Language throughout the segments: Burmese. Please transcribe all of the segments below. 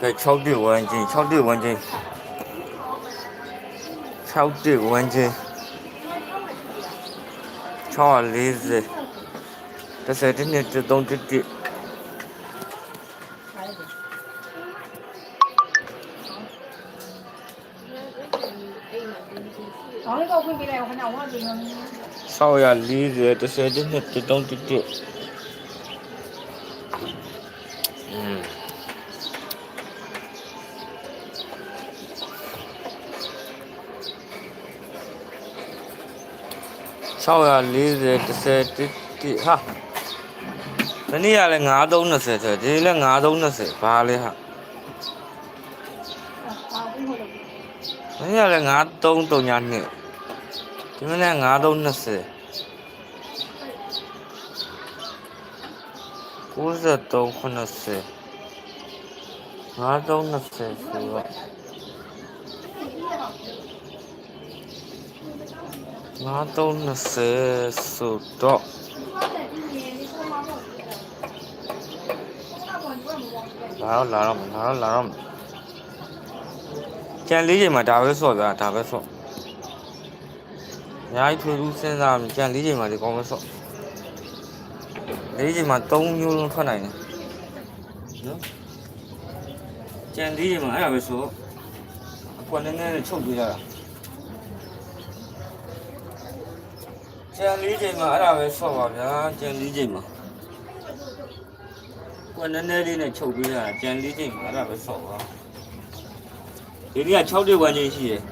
ကဲ6တိဝန်းချင်း6တိဝန်းချင်း6တိဝန်းချင်း640တစ်စက်တစ်နှစ်တစ်သုံးတစ်တစ်ခေါင်းလေးတော့ဖွင့်ပေးလိုက်ခဏဝါပြီးနော် 640တစ်စက်တစ်နှစ်တစ်သုံးတစ်တစ်อืม640တစ်စက်တစ်တစ်ဟာဒီနေ့ကလည်း9320ဆိုဒီနေ့လည်း9320ဘာလဲဟာပါဘူးဟုတ်တယ် ဒီနေ့ကလည်း9332ဒီနေ့လည်း9320 93 90 5320ဆိုတော့5320ဆိုတော့လာတော့လာတော့မယ်လာတော့လာတော့မယ်ကြံလေးချိန်မှာဒါပဲဆော့ဗျာဒါပဲဆော့ အများကြီးထွေထူးစဉ်းစားကြံလေးချိန်မှာဒီကောင်းပဲဆော့လေးချိန်မှာ3မျိုးလုံးထွက်နိုင်တယ်နော်ကြံလေးချိန်မှာအဲ့ဒါပဲဆော့အကွက်နည်းနည်းနဲ့ချုပ်ပေးရတာကြံလေးချိန်မှာအဲ့ဒါပဲဆော့ပါဗျာကြံလေးချိန်မှာကွက်နည်းနည်းလေးနဲ့ချုပ်ပေးရတာကြံလေးချိန်မှာအဲ့ဒါပဲဆော့ပါဒီနေ့က6တိဝန်းချင်းရှိတယ်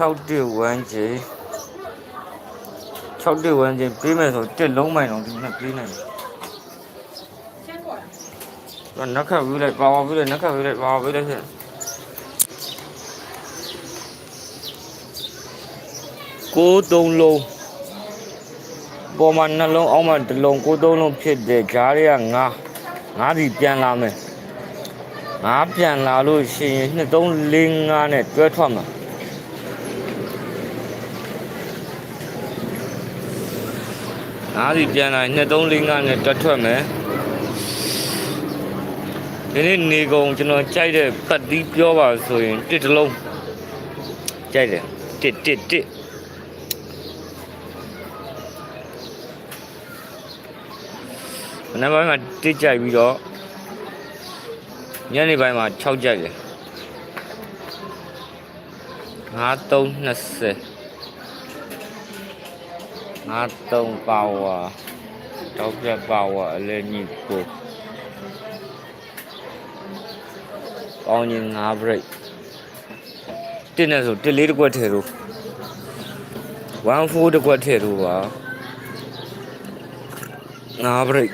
၆တိဝန်းကျင်၆တိဝန်းကျင်ပြေးမယ်ဆိုတစ်လုံးမိုင်တော့ဒီနေ့ပြေးနိုင်တယ်ရှင်းပေါ်တော့နက်ခတ်ပြီးလိုက်ပါဝါပြီးလိုက်နက်ခတ်ပြီးလိုက်ပါဝါပြီးလိုက်ဖြင့်ကိုးသုံးလုံးပေါ်မှာနှလုံးအောက်မှာတစ်လုံးကိုးသုံးလုံးဖြစ်တယ်ဂျားတွေကငါးငါးဒီပြန်လာမယ်ငါးပြန်လာလို့ရှိရင်2 3 4 5နဲ့တွဲထွက်မှာ ငါးဒီပြန်လာရင်2 3 4 5နဲ့တွဲထွက်မယ်ဒီနေ့နေကုန်ကျွန်တော်ကြိုက်တဲ့ပတ်သီးပြောပါဆိုရင်တစ်တလုံးကြိုက်တယ်တစ်တစ်တစ်မနေ့ပိုင်းမှာတစ်ကြိုက်ပြီးတော့ညနေပိုင်းမှာ6ကြိုက်တယ်5320 53ပါဝါတောက်ပြတ်ပါဝါအလဲညကိုကောင်းရင်9 break တစ်နဲ့ဆိုတစ်လေးတစ်ကွက်ထဲလို့1 4တစ်ကွက်ထဲလို့ပါ9 break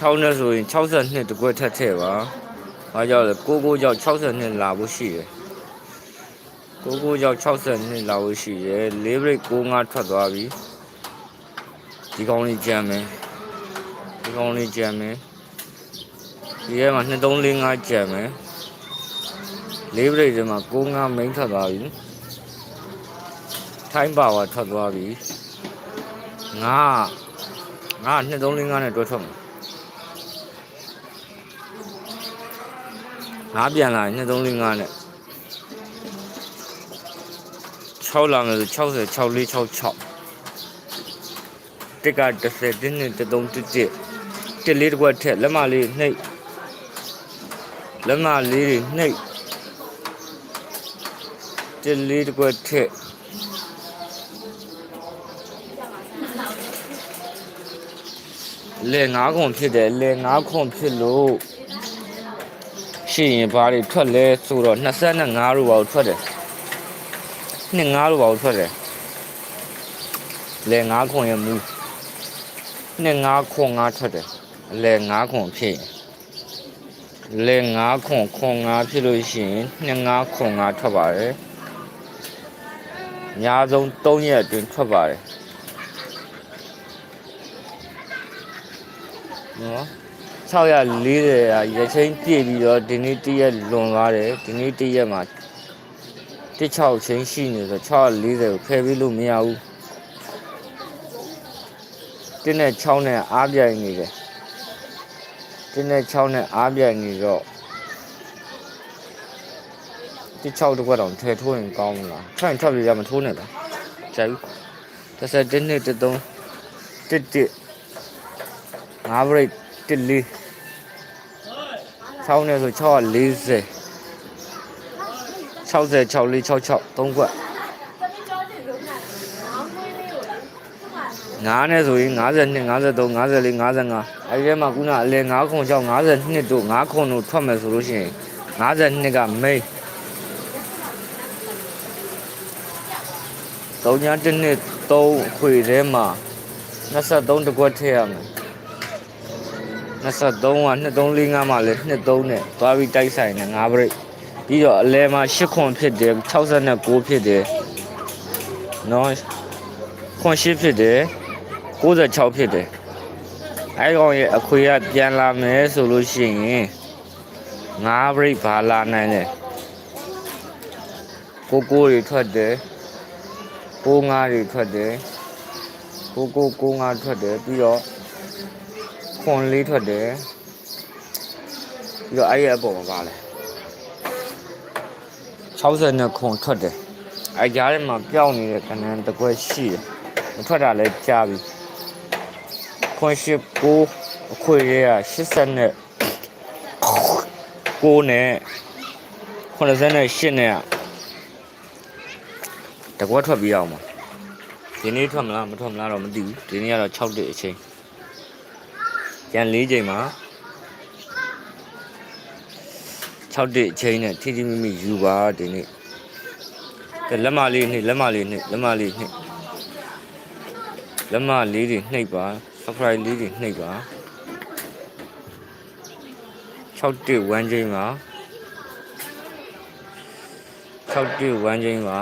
6နဲ့ဆိုရင်62တစ်ကွက်ထက်ထဲပါ။ဘာကြောင့်လဲကိုကိုကြောင့်62လာဖို့ရှိတယ်။ကိုကိုကြောင့်62လာဖို့ရှိတယ်။၄ break 65ထွက်သွားပြီ။ဒီကောင်းလေးကြမ်းမယ်။ဒီကောင်းလေးကြမ်းမယ်။ဒီထဲမှာ2345ကြမ်းမယ်။၄ break ထဲမှာ65 main ထွက်သွားပြီ။ထိုင်းပါဝါထွက်သွားပြီ။ငါ ငါ2345နဲ့တွဲထွက်မှာငါးပြန်လာရင်2345နဲ့6လာမယ်ဆို60 64 66တက်က30တင်းနဲ့33တစ်တစ်တစ်လေးတစ်ခွက်ထက်လက်မလေးနှိပ်လက်မလေးတွေနှိပ်တစ်လေးတစ်ခွက်ထက် လေငါးခွန်ဖြစ်တယ်လေငါးခွန်ဖြစ်လို့ရှိရင်ဘာတွေထွက်လဲဆိုတော့25รูပါထွက်တယ်နှစ်5รูပါထွက်တယ်လေငါးခွန်ရဲ့မူနှစ်5ခွန်5ထွက်တယ်လေငါးခွန်ဖြစ်ရင်လေငါးခွန်ခွန်5ဖြစ်လို့ရှိရင်နှစ်5ခွန်5ထွက်ပါတယ်အများဆုံး3ရက်အတွင်းထွက်ပါတယ် နော်640ရာရချင်းပြည့်ပြီးတော့ဒီနေ့တရက်လွန်သွားတယ်ဒီနေ့တရက်မှာ16ချင်းရှိနေဆို640ကိုဖယ်ပြီးလို့မရဘူးတင်းနဲ့6နဲ့အားပြိုင်နေတယ်တင်းနဲ့6နဲ့အားပြိုင်နေတော့ဒီ6တစ်ခွက်တောင်ထဲထိုးရင်ကောင်းမလားထွက်ရင်ထွက်ပြီးရမထိုးနဲ့လားကြိုက်ဘူးတစ်ဆက်တင်းနဲ့တစ်သုံးတစ်တစ် ငါးဘရိတ်တစ်လေး6နဲ့ဆို640 60 64 66 3ခွက်ငါးနဲ့ဆိုရင်52 53 54 55အဲဒီထဲမှာခုနအလဲ9ခွန်6 52တို့9ခွန်တို့ထွက်မယ်ဆိုလို့ရှိရင်52ကမိတ်3ည1နှစ်3အခွေထဲမှာ23တကွက်ထည့်ရမယ် 23က2345မှာလဲ23နဲ့သွားပြီးတိုက်ဆိုင်တယ်9ဘရိတ်ပြီးတော့အလဲမှာ8ခွန်ဖြစ်တယ်69ဖြစ်တယ်နော်ခွန်8ဖြစ်တယ်96ဖြစ်တယ်အဲကောင်ရဲ့အခွေကပြန်လာမယ်ဆိုလို့ရှိရင်9 break ဘာလာနိုင်လဲကိုကိုတွေထွက်တယ်ကိုငါတွေထွက်တယ်ကိုကိုကိုငါထွက်တယ်ပြီးတော့ ခွန်လေးထွက်တယ်ပြီးတော့အဲ့ရဲ့အပေါ်မှာပါလဲ60နဲ့ခွန်ထွက်တယ်အဲကြားထဲမှာပျောက်နေတဲ့ကဏ္ဍတစ်ခွက်ရှိတယ်မထွက်တာလည်းကြားပြီခွန်ရှိကိုအခွေရဲက80နဲ့9နဲ့90နဲ့8နဲ့တကွက်ထွက်ပြီးအောင်ပါဒီနေ့ထွက်မလားမထွက်မလားတော့မသိဘူးဒီနေ့ကတော့6တိအချိန် ကျန်4ချိန်မှာ6တိအချိန်နဲ့ထိထိမိမိယူပါဒီနေ့ကဲလက်မလေးနှိပ်လက်မလေးနှိပ်လက်မလေးနှိပ်လက်မလေးတွေနှိပ်ပါ subscribe လေးတွေနှိပ်ပါ6တိ1ချိန်ပါ6တိ1ချိန်ပါ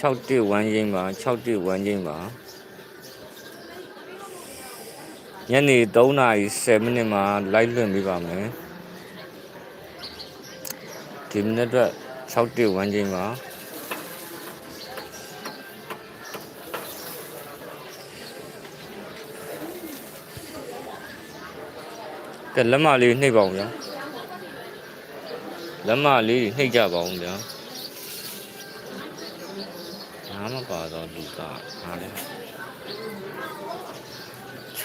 6တိ1ချိန်ပါ6တိ1ချိန်ပါ ညနေ3နာရီ10မိနစ်မှာ live လွှင့်ပေးပါမယ်ဒီမိနစ်အတွက်6တိ1ချိန်ပါကဲလက်မလေးနှိပ်ပါအောင်ဗျာလက်မလေးနှိပ်ကြပါအောင်ဗျာနားမပါတော့လူကဟာလေ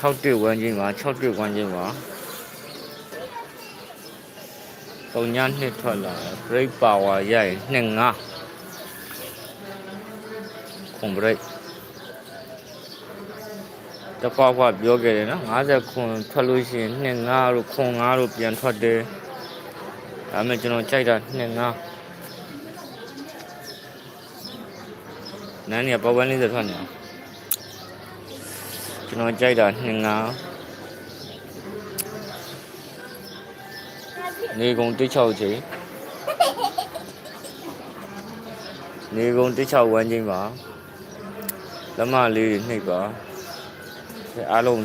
6တိ1ချိန်ပါ6တိ1ချိန်ပါပုံညာနှစ်ထွက်လာတယ် break power ရရင်2 5ခွန် break တကွာကွာပြောခဲ့တယ်နော်50ခွန်ထွက်လို့ရှိရင်2 5လို့ခွန်5လို့ပြန်ထွက်တယ်ဒါပေမဲ့ကျွန်တော်ကြိုက်တာ2 5နန်းနေပေါ်ပန်းလေးစထွက်နေတာ ကျွန်တော်ကြိုက်တာ2 5နေကုန်16ချိန်နေကုန်16ဝန်းချိန်ပါလက်မလေးတွေနှိပ်ပါအားလုံး